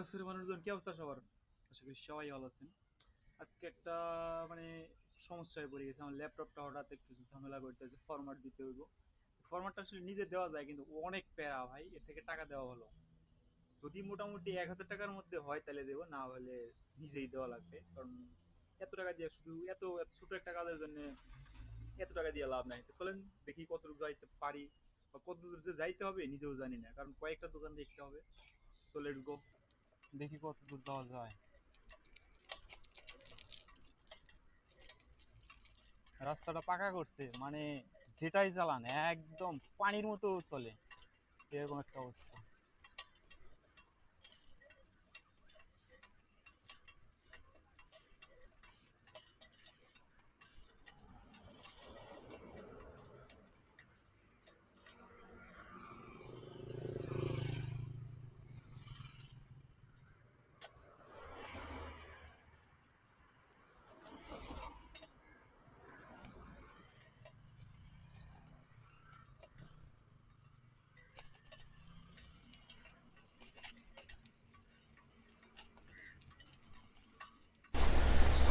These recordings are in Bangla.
কাছের মানুষজন কি অবস্থা সবার? আশা করি সবাই ভালো আছেন। আজকে একটা মানে সমস্যায় পড়ে গেছে। আমার ল্যাপটপটা হঠাৎ একটু ঝামেলা করতেছে ফরম্যাট দিতে হইব। ফরম্যাটটা আসলে নিজে দেওয়া যায়, কিন্তু অনেক প্যারা ভাই, এর থেকে টাকা দেওয়া ভালো। যদি মোটামুটি এক হাজার টাকার মধ্যে হয়, তাহলে দেবো, না হলে নিজেই দেওয়া লাগবে। কারণ এত টাকা দিয়ে শুধু এত ছোট একটা কাজের জন্য এত টাকা দিয়ে লাভ নাই। চলেন, দেখি কতটুকু যাইতে পারি। বা কত দূর যে যাইতে হবে, নিজেও জানি না। কারণ কয়েকটা দোকান দেখতে হবে। So let's go. দেখি কত দূর যাওয়া যায়। রাস্তাটা পাকা করছে মানে যেটাই চালান একদম পানির মতো চলে। এরকম একটা অবস্থা।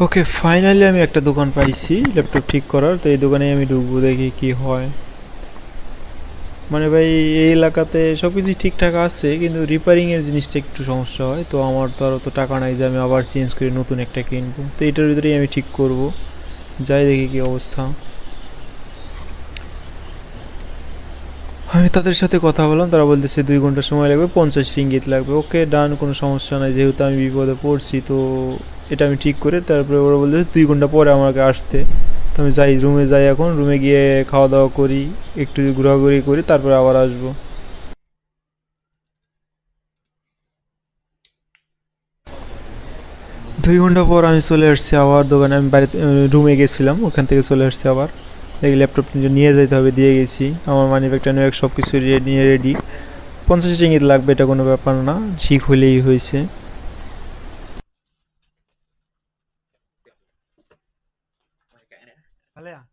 ওকে ফাইনালি আমি একটা দোকান পাইছি ল্যাপটপ ঠিক করার, তো এই দোকানে আমি ঢুকবো, দেখি কি হয়। মানে ভাই, এই এলাকাতে সব কিছুই ঠিকঠাক আছে, কিন্তু রিপেয়ারিংয়ের জিনিসটা একটু সমস্যা হয়, তো আমার তো আর অত টাকা নাই যে আমি আবার চেঞ্জ করে নতুন একটা কিনবো। তো এটার ভিতরেই আমি ঠিক করব, যাই দেখি কি অবস্থা। আমি তাদের সাথে কথা বললাম, তারা বলতেছে দুই ঘণ্টা সময় লাগবে, পঞ্চাশ রিঙ্গিত লাগবে। ওকে ডান কোনো সমস্যা নাই, যেহেতু আমি বিপদে পড়ছি, তো এটা আমি ঠিক করে তারপরে ওরা বলতেছে, দুই ঘণ্টা পরে আমাকে আসতে। তো আমি যাই, রুমে যাই এখন, রুমে গিয়ে খাওয়া দাওয়া করি, একটু ঘোরাঘুরি করি, তারপরে আবার আসব। দুই ঘণ্টা পর আমি চলে আসছি আবার দোকানে, আমি বাড়িতে রুমে গেছিলাম, ওখান থেকে চলে আসছি আবার। দেখি ল্যাপটপ নিয়ে যেতে হবে, দিয়ে গেছি। আমার মানি ব্যাগটা নিয়ে সব কিছু নিয়ে রেডি পঞ্চাশ ইঙ্গিত লাগবে এটা কোনো ব্যাপার না, ঠিক হলেই হয়েছে। ভালিয়া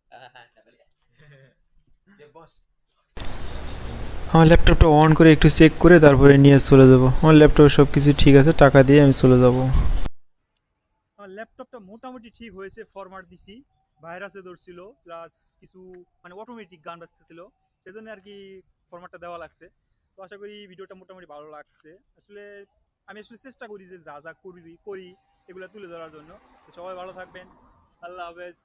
আমার ল্যাপটপটা অন করে একটু চেক করে তারপরে নিয়ে চলে যাব। আমার ল্যাপটপে সব কিছু ঠিক আছে টাকা দিয়ে আমি চলে যাব। আমার ল্যাপটপটা মোটামুটি ঠিক হয়েছে ফরম্যাট দিছি। ভাইরাসে ধরছিল প্লাস কিছু মানে অটোমেটিক গান বাজতেছিল। সেজন্য আর কি ফরম্যাটটা দেওয়া লাগছে। তো আশা করি ভিডিওটা মোটামুটি ভালো লাগছে। আসলে আমি আসলে চেষ্টা করি যে যা যা করবি করি এগুলো তুলে ধরার জন্য। সবাই ভালো থাকবেন। আল্লাহ হাফেজ।